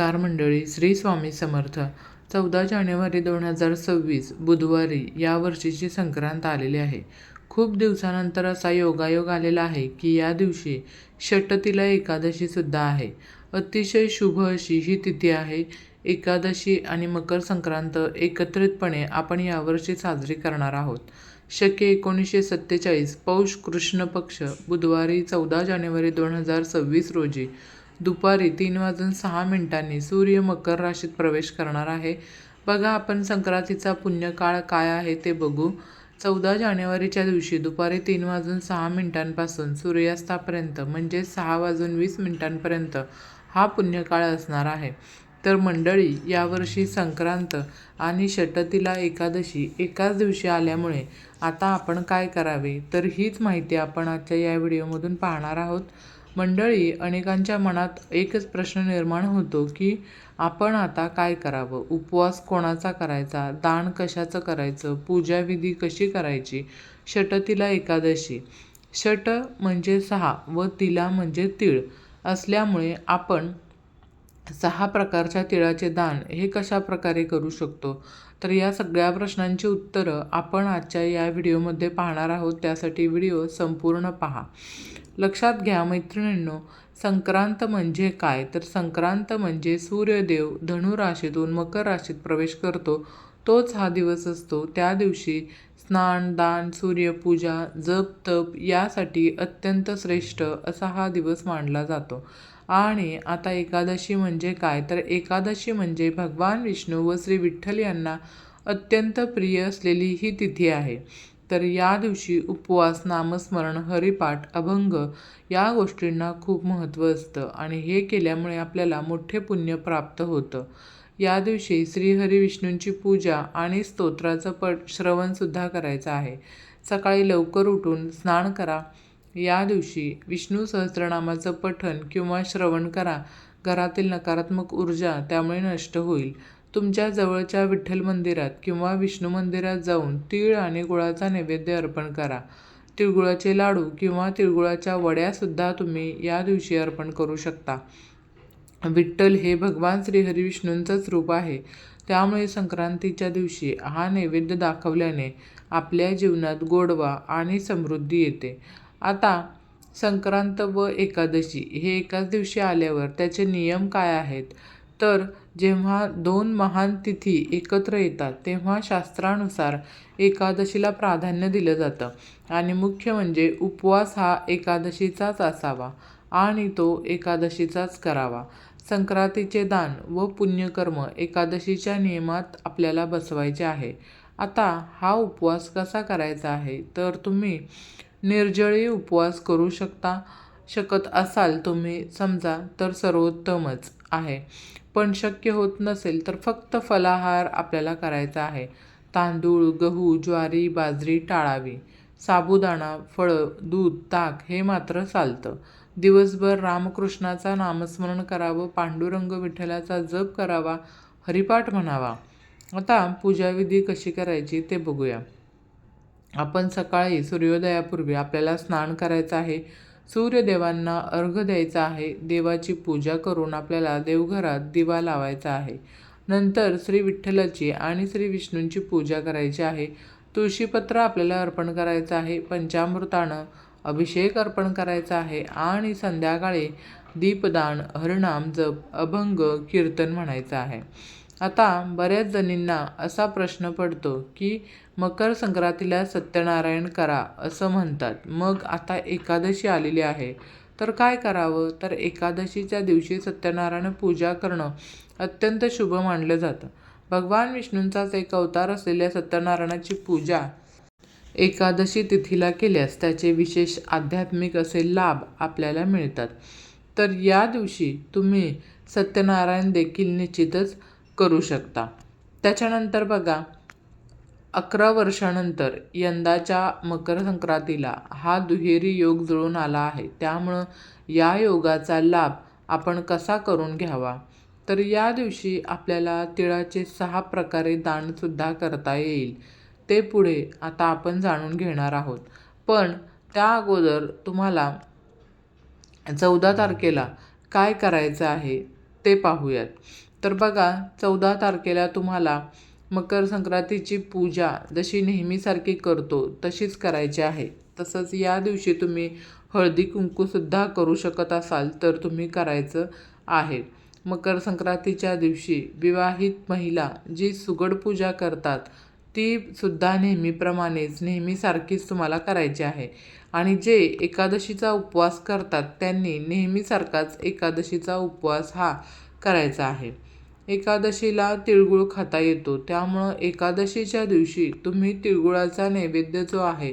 नमस्कार मंडळी श्री स्वामी समर्थ. चौदा जानेवारी दोन हजार सव्वीस बुधवारी या वर्षीची संक्रांत आलेली आहे. खूप दिवसानंतर असा योगायोग आलेला आहे की या दिवशी षटतीला एकादशीसुद्धा आहे. अतिशय शुभ अशी ही तिथी आहे. एकादशी आणि मकर संक्रांत एकत्रितपणे आपण यावर्षी साजरी करणार आहोत. शके एकोणीसशे सत्तेचाळीस पौष कृष्ण पक्ष बुधवारी चौदा जानेवारी दोन हजार सव्वीस रोजी दुपारी तीन वाजून सहा मिनिटांनी सूर्य मकर राशीत प्रवेश करणार आहे. बघा आपण संक्रांतीचा पुण्यकाळ काय आहे ते बघू. चौदा जानेवारीच्या दिवशी दुपारी तीन वाजून सहा मिनिटांपासून सूर्यास्तापर्यंत म्हणजे सहा वाजून वीस मिनिटांपर्यंत हा पुण्यकाळ असणार आहे. तर मंडळी यावर्षी संक्रांत आणि षटतीला एकादशी एकाच दिवशी आल्यामुळे आता आपण काय करावे? तर हीच माहिती आपण आजच्या या व्हिडिओमधून पाहणार आहोत. मंडळी अनेकांच्या मनात एकच प्रश्न निर्माण होतो की आपण आता काय करावं? उपवास कोणाचा करायचा? दान कशाचं करायचं? पूजाविधी कशी करायची? षटतीला एकादशी. षट म्हणजे सहा व तिला म्हणजे तीळ. असल्यामुळे आपण सहा प्रकारच्या तिळाचे दान हे कशा प्रकारे करू शकतो? तर या सगळ्या प्रश्नांची उत्तरं आपण आजच्या या व्हिडिओमध्ये पाहणार आहोत. त्यासाठी व्हिडिओ संपूर्ण पहा. लक्षात घ्या मैत्रिणींनो संक्रांत म्हणजे काय? तर संक्रांत म्हणजे सूर्यदेव धनु राशीतून मकर राशीत प्रवेश करतो. तोच हा दिवस असतो. त्या दिवशी स्नान दान सूर्यपूजा जप तप यासाठी अत्यंत श्रेष्ठ असा हा दिवस मानला जातो. आणि आता एकादशी म्हणजे काय? तर एकादशी म्हणजे भगवान विष्णू व श्री विठ्ठल यांना अत्यंत प्रिय असलेली ही तिथी आहे. तर या दिवशी उपवास नामस्मरण हरिपाठ अभंग या गोष्टींना खूप महत्त्व असतं आणि हे केल्यामुळे आपल्याला मोठे पुण्य प्राप्त होतं. या दिवशी श्रीहरी विष्णूंची पूजा आणि स्तोत्राचं पट श्रवणसुद्धा करायचं आहे. सकाळी लवकर उठून स्नान करा. या दिवशी विष्णू सहस्त्रनामाचं पठण किंवा श्रवण करा. घरातील नकारात्मक ऊर्जा त्यामुळे नष्ट होईल. तुमच्या जवळच्या विठ्ठल मंदिरात किंवा विष्णू मंदिरात जाऊन तीळ आणि गुळाचा नैवेद्य अर्पण करा. तिळगुळाचे लाडू किंवा तिळगुळाच्या वड्यासुद्धा तुम्ही या दिवशी अर्पण करू शकता. विठ्ठल हे भगवान श्रीहरिविष्णूंचंच रूप आहे. त्यामुळे संक्रांतीच्या दिवशी हा नैवेद्य दाखवल्याने आपल्या जीवनात गोडवा आणि समृद्धी येते. आता संक्रांत व एकादशी हे एकाच दिवशी आल्यावर त्याचे नियम काय आहेत? तर जेव्हा दोन महान तिथी एकत्र येतात तेव्हा शास्त्रानुसार एकादशीला प्राधान्य दिलं जातं. आणि मुख्य म्हणजे उपवास हा एकादशीचाच असावा आणि तो एकादशीचाच करावा. संक्रांतीचे दान व पुण्यकर्म एकादशीच्या नियमात आपल्याला बसवायचे आहे. आता हा उपवास कसा करायचा आहे? तर तुम्ही निर्जळी उपवास करू शकता शकत असाल तुम्ही समजा तर सर्वोत्तमच आहे. पण शक्य होत नसेल तर फक्त फलाहार आपल्याला करायचा आहे. तांदूळ गहू ज्वारी बाजरी टाळावी. साबुदाणा फळं दूध ताक हे मात्र चालतं. दिवसभर रामकृष्णाचा नामस्मरण करावं पांडुरंग विठ्ठलाचा जप करावा हरिपाठ म्हणावा. आता पूजाविधी कशी करायची ते बघूया. आपण सकाळी सूर्योदयापूर्वी आपल्याला स्नान करायचं आहे. सूर्यदेवांना अर्घ द्यायचा आहे. देवाची पूजा करून आपल्याला देवघरात दिवा लावायचा आहे. नंतर श्री विठ्ठलाची आणि श्री विष्णूंची पूजा करायची आहे. तुळशीपत्र आपल्याला अर्पण करायचं आहे. पंचामृतानं अभिषेक अर्पण करायचा आहे. आणि संध्याकाळी दीपदान हरनाम जप अभंग कीर्तन म्हणायचं आहे. आता बऱ्याच जणींना असा प्रश्न पडतो की मकर संक्रांतीला सत्यनारायण करा असं म्हणतात. मग आता एकादशी आलेली आहे. तर काय करावं? तर एकादशीच्या दिवशी सत्यनारायण पूजा करणं अत्यंत शुभ मानलं जातं. भगवान विष्णूंचाच एक अवतार असलेल्या सत्यनारायणाची पूजा एकादशी तिथीला केल्यास त्याचे विशेष आध्यात्मिक असे लाभ आपल्याला मिळतात. तर या दिवशी तुम्ही सत्यनारायण देखील निश्चितच करू शकता. त्याच्यानंतर बघा अकरा वर्षानंतर यंदाच्या मकर संक्रांतीला हा दुहेरी योग जुळून आला आहे. त्यामुळं या योगाचा लाभ आपण कसा करून घ्यावा? तर या दिवशी आपल्याला तिळाचे सहा प्रकारे दानसुद्धा करता येईल. ते पुढे आता आपण जाणून घेणार आहोत. पण त्या अगोदर तुम्हाला चौदा तारखेला काय करायचं आहे ते पाहूयात. तर बघा चौदा तारखेला तुम्हाला मकर संक्रांतीची पूजा जशी नेहमीसारखी करतो तशीच करायची आहे. तसंच या दिवशी तुम्ही हळदी कुंकूसुद्धा करू शकत असाल तर तुम्ही करायचं आहे. मकर संक्रांतीच्या दिवशी विवाहित महिला जी सुगड पूजा करतात ती सुद्धा नेहमीप्रमाणेच नेहमीसारखीच तुम्हाला करायची आहे. आणि जे एकादशीचा उपवास करतात त्यांनी नेहमीसारखाच एकादशीचा उपवास हा करायचा आहे. एकादशीला तिळगुळ खाता येतो. त्यामुळं एकादशीच्या दिवशी तुम्ही तिळगुळाचा नैवेद्य जो आहे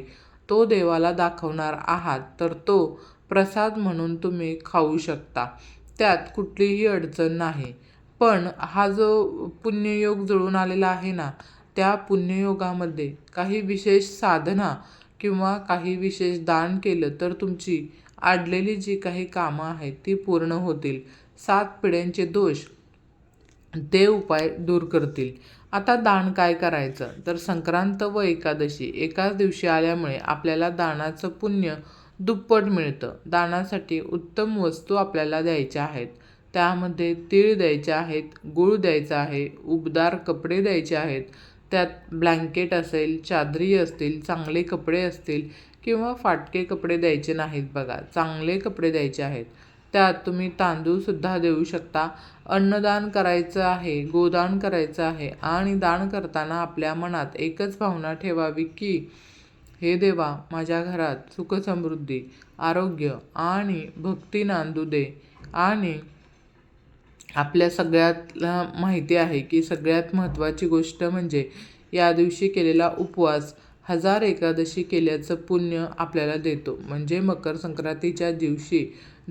तो देवाला दाखवणार आहात. तर तो प्रसाद म्हणून तुम्ही खाऊ शकता. त्यात कुठलीही अडचण नाही. पण हा जो पुण्ययोग जुळून आलेला आहे ना त्या पुण्ययोगामध्ये काही विशेष साधना किंवा काही विशेष दान केलं तर तुमची आडलेली जी काही कामं आहेत ती पूर्ण होतील. सात पिढ्यांचे दोष ते उपाय दूर करतील. आता दान काय करायचं? तर संक्रांत व एकादशी एकाच दिवशी आल्यामुळे आपल्याला दानाचं पुण्य दुप्पट मिळतं. दानासाठी उत्तम वस्तू आपल्याला द्यायच्या आहेत. त्यामध्ये तीळ द्यायचे आहेत गूळ द्यायचा आहे उबदार कपडे द्यायचे आहेत. त्यात ब्लँकेट असेल चादरी असतील चांगले कपडे असतील किंवा फाटके कपडे द्यायचे नाहीत बघा. चांगले कपडे द्यायचे आहेत. त्यात तुम्ही तांदूळसुद्धा देऊ शकता. अन्नदान करायचं आहे गोदान करायचं आहे आणि दान करताना आपल्या मनात एकच भावना ठेवावी की हे देवा माझ्या घरात सुखसमृद्धी आरोग्य आणि भक्ती नांदू दे. आणि आपल्या सगळ्यातला माहिती आहे की सगळ्यात महत्त्वाची गोष्ट म्हणजे या दिवशी केलेला उपवास हजार एकादशी केल्याचं पुण्य आपल्याला देतो. म्हणजे मकर संक्रांतीच्या दिवशी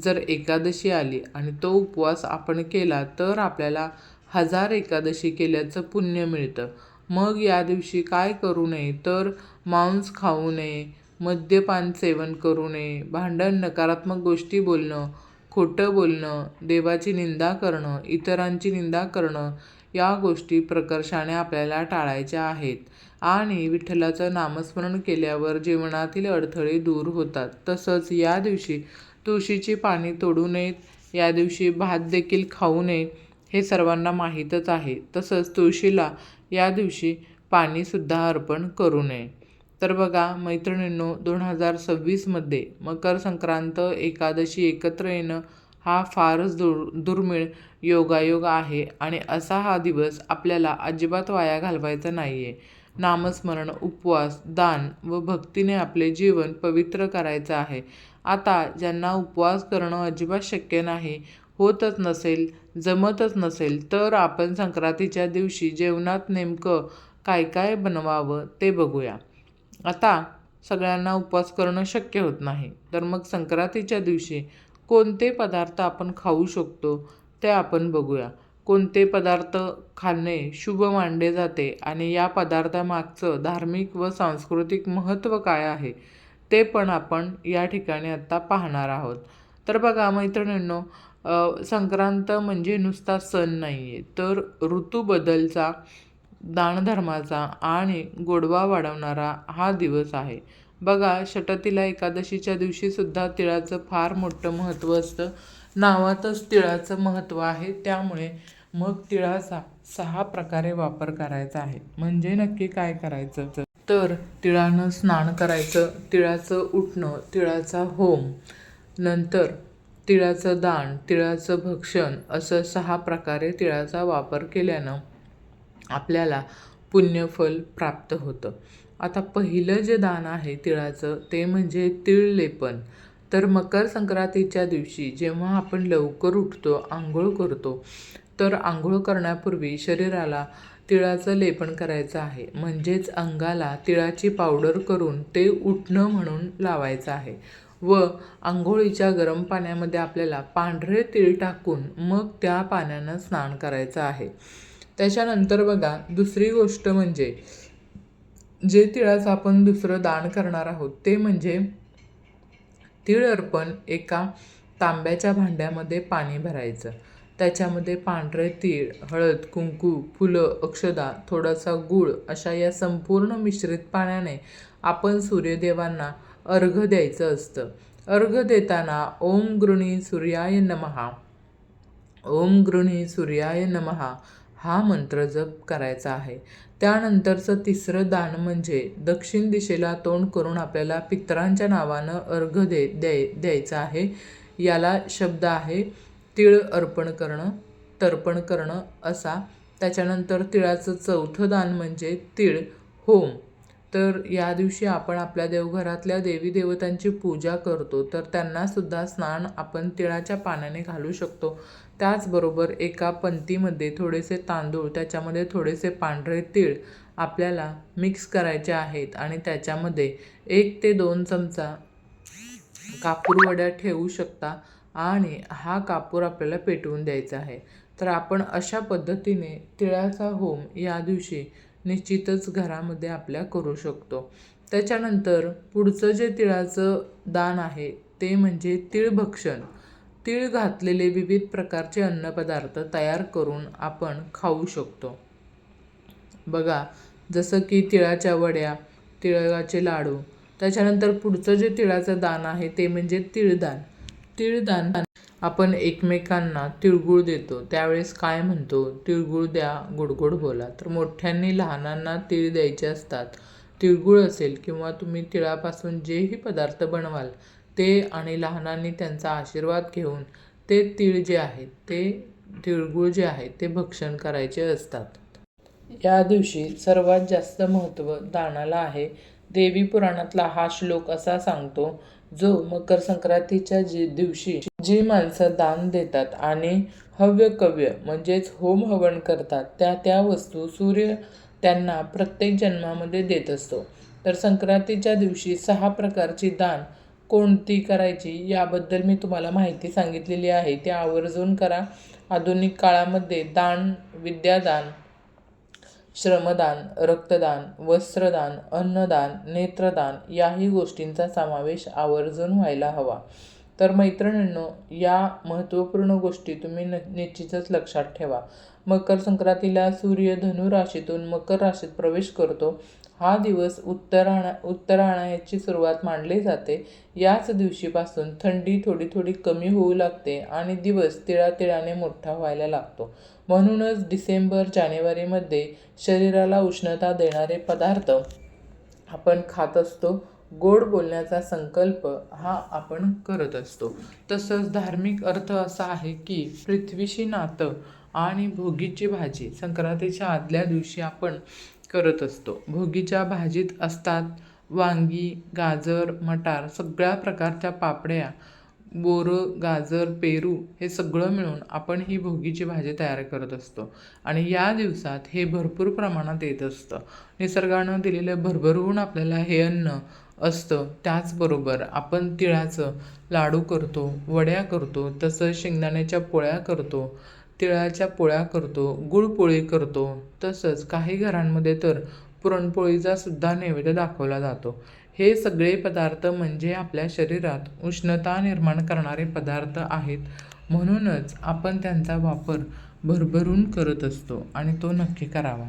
जर एकादशी आली आणि तो उपवास आपण केला तर आपल्याला हजार एकादशी केल्याचं पुण्य मिळतं. मग या दिवशी काय करू नये? तर मांस खाऊ नये मद्यपान सेवन करू नये भांडण नकारात्मक गोष्टी बोलणं खोटं बोलणं देवाची निंदा करणं इतरांची निंदा करणं या गोष्टी प्रकर्षाने आपल्याला टाळायच्या आहेत. आणि विठ्ठलाचं नामस्मरण केल्यावर जीवनातील अडथळे दूर होतात. तसंच या दिवशी तुळशीची पाने तोडू नयेत या दिवशी भात देखील खाऊ नये हे सर्वांना माहीतच आहे. तसंच तुळशीला या दिवशी पाणीसुद्धा अर्पण करू नये. तर बघा मैत्रिणींनो दोन हजार सव्वीसमध्ये मकर संक्रांत एकादशी एकत्र येणं हा फारच दुर दुर्मिळ योगायोग आहे आणि असा हा दिवस आपल्याला अजिबात वाया घालवायचा नाही आहे नामस्मरण उपवास दान व भक्तीने आपले जीवन पवित्र करायचं आहे. आता ज्यांना उपवास करणं अजिबात शक्य नाही होतच नसेल जमतच नसेल तर आपण संक्रांतीच्या दिवशी जेवणात नेमकं काय काय बनवावं ते बघूया. आता सगळ्यांना उपवास करणं शक्य होत नाही तर मग संक्रांतीच्या दिवशी कोणते पदार्थ आपण खाऊ शकतो ते आपण बघूया. कोणते पदार्थ खाणे शुभ मानले जाते आणि या पदार्थामागचं धार्मिक व सांस्कृतिक महत्त्व काय आहे? ते पण आपण या ठिकाणी आत्ता पाहणार आहोत. तर बघा मैत्रिणींनो संक्रांत म्हणजे नुसता सण नाही आहे तर ऋतूबदलचा दानधर्माचा आणि गोडवा वाढवणारा हा दिवस आहे. बघा षटतीला एकादशीच्या दिवशीसुद्धा तिळाचं फार मोठं महत्त्व असतं. नावातच तिळाचं महत्त्व आहे त्यामुळे मग तिळाचा सहा प्रकारे वापर करायचा आहे. म्हणजे नक्की काय करायचं? तर तिळानं स्नान करायचं तिळाचं उठणं तिळाचा होम. नंतर तिळाचं दान तिळाचं भक्षण असं सहा प्रकारे तिळाचा वापर केल्यानं आपल्याला पुण्यफल प्राप्त होतं. आता पहिलं जे दान आहे तिळाचं ते म्हणजे तिळ लेपन. तर मकर संक्रांतीच्या दिवशी जेव्हा आपण लवकर उठतो आंघोळ करतो तर आंघोळ करण्यापूर्वी शरीराला तिळाचं लेपन करायचं आहे. म्हणजेच अंगाला तिळाची पावडर करून ते उठणं म्हणून लावायचं आहे. व आंघोळीच्या गरम पाण्यामध्ये आपल्याला पांढरे तीळ टाकून मग त्या पाण्यानं स्नान करायचं आहे. त्याच्यानंतर बघा दुसरी गोष्ट म्हणजे जे तिळाचं आपण दुसरं दान करणार आहोत ते म्हणजे तीळ अर्पण एका तांब्याच्या भांड्यामध्ये पाणी भरायचं. त्याच्यामध्ये पांढरे तीळ हळद कुंकू फुलं अक्षदा थोडासा गूळ अशा या संपूर्ण मिश्रित पाण्याने आपण सूर्यदेवांना अर्घ द्यायचं असतं. अर्घ देताना ओम गृणी सूर्याय नमहा. ओम गृणी सूर्याय नमहा हा मंत्र जप करायचा आहे. त्यानंतरचं तिसरं दान म्हणजे दक्षिण दिशेला तोंड करून आपल्याला पितरांच्या नावानं अर्घ दे द्याय द्यायचं आहे. याला शब्द आहे तिळ अर्पण करणं तर्पण करणं असा. त्याच्यानंतर तिळाचं चौथं दान म्हणजे तिळ होम. तर या दिवशी आपण आपल्या देवघरातल्या देवी देवतांची पूजा करतो तर त्यांनासुद्धा स्नान आपण तिळाच्या पाण्याने घालू शकतो. त्याचबरोबर एका पंतीमध्ये थोडेसे तांदूळ त्याच्यामध्ये थोडेसे पांढरे तीळ आपल्याला मिक्स करायचे आहेत आणि त्याच्यामध्ये एक ते दोन चमचा कापूरवड्या ठेवू शकता. आणि हा कापूर आपल्याला पेटवून द्यायचा आहे. तर आपण अशा पद्धतीने तिळाचा होम या दिवशी निश्चितच घरामध्ये आपल्या करू शकतो. त्याच्यानंतर पुढचं जे तिळाचं दान आहे ते म्हणजे तिळभक्षण. तीळ घातलेले विविध प्रकारचे अन्नपदार्थ तयार करून आपण खाऊ शकतो. बघा जसं की तिळाच्या वड्या तिळाचे लाडू. त्याच्यानंतर पुढचं जे तिळाचं दान आहे ते म्हणजे तिळदान. तिळदान. आपण एकमेकांना तिळगुळ देतो. त्यावेळेस काय म्हणतो? तिळगुळ द्या गोडगोड बोला. तर मोठ्यांनी लहानांना तिळ द्यायचे असतात. तिळगुळ असेल किंवा तुम्ही तिळापासून जेही पदार्थ बनवाल ते आणि लहानांनी त्यांचा आशीर्वाद घेऊन ते तिळ जे आहेत ते तिळगुळ जे आहे ते भक्षण करायचे असतात. या दिवशी सर्वात जास्त महत्त्व दानाला आहे. देवी पुराणातला हा श्लोक असा सांगतो जो मकर संक्रांतीच्या जी दिवशी जी माणसं दान देतात आणि हव्य कव्य म्हणजेच होम हवन करतात त्या त्या वस्तू सूर्य त्यांना प्रत्येक जन्मामध्ये देत असतो. तर संक्रांतीच्या दिवशी सहा प्रकारची दान कोणती करायची याबद्दल मी तुम्हाला माहिती सांगितलेली आहे. ते आवर्जून करा. आधुनिक काळामध्ये दान विद्यादान श्रमदान रक्तदान वस्त्रदान अन्नदान नेत्रदान याही गोष्टींचा समावेश आवर्जून व्हायला हवा. तर मैत्रिणींनो या महत्त्वपूर्ण गोष्टी तुम्ही न निश्चितच लक्षात ठेवा. मकर संक्रांतीला सूर्य धनु राशीतून मकर राशीत प्रवेश करतो. हा दिवस उत्तरायणा उत्तरायणाची सुरुवात मानली जाते. याच दिवशीपासून थंडी थोडी थोडी कमी होऊ लागते आणि दिवस तिळातिळाने मोठा व्हायला लागतो. म्हणूनच डिसेंबर जानेवारीमध्ये शरीराला उष्णता देणारे पदार्थ आपण खात असतो गोड बोलण्याचा संकल्प हा आपण करत असतो. तसंच धार्मिक अर्थ असा आहे की पृथ्वीशी नातं आणि भोगीची भाजी संक्रांतीच्या आदल्या दिवशी आपण करत असतो. भोगीच्या भाजीत असतात वांगी गाजर मटार सगळ्या प्रकारच्या पापड्या बोरं गाजर पेरू हे सगळं मिळून आपण ही भोगीची भाजी तयार करत असतो. आणि या दिवसात हे भरपूर प्रमाणात येत असतं. निसर्गानं दिलेलं भरभरून आपल्याला हे अन्न असतं. त्याचबरोबर आपण तिळाचं लाडू करतो वड्या करतो तसंच शेंगदाण्याच्या पोळ्या करतो. तिळाच्या पोळ्या करतो गुळपोळी करतो. तसंच काही घरांमध्ये तर पुरणपोळीचा सुद्धा नैवेद्य दाखवला जातो. हे सगळे पदार्थ म्हणजे आपल्या शरीरात उष्णता निर्माण करणारे पदार्थ आहेत. म्हणूनच आपण त्यांचा वापर भरभरून करत असतो आणि तो नक्की करावा.